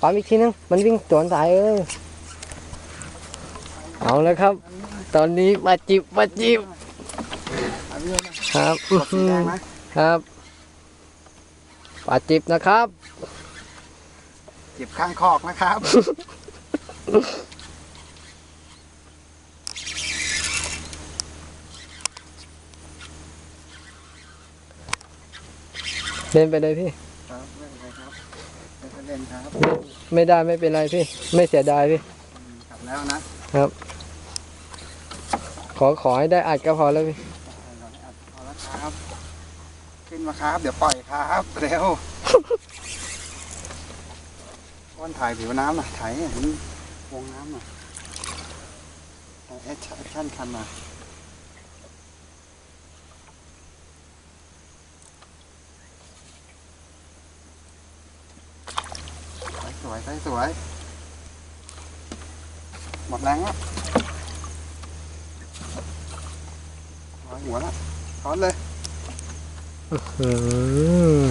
ปั๊มอีกทีนึง มันวิ่งสวนสายเออเอาแล้วครับ ตอนนี้มาจิบมาจิบเอาพี่เลยนะครับกดสีแดงนะครับปลาจิบนะครับเก็บข้างคอกนะครับ เล่นไปเลยพี่ ครับไม่เป็นไรครับไม่ เป็นเล่นครับไม่ได้ไม่เป็นไรพี่ ไม่เสียดายพี่ กลับแล้วนะขอขอให้ได้อัดก็พอแล้วพี่เอาละครับ ขึ้นมาครับ เดี๋ยวปล่อยครับเร็วก้อนถ่ายผิวน้ำหน่อยถ่ายให้เห็นวงน้ำหน่อยถ่ายแอคชั่นคันมา วยสวยสวย หมดแรงแล้วร้อยหัวแล้วถอนเลย อืม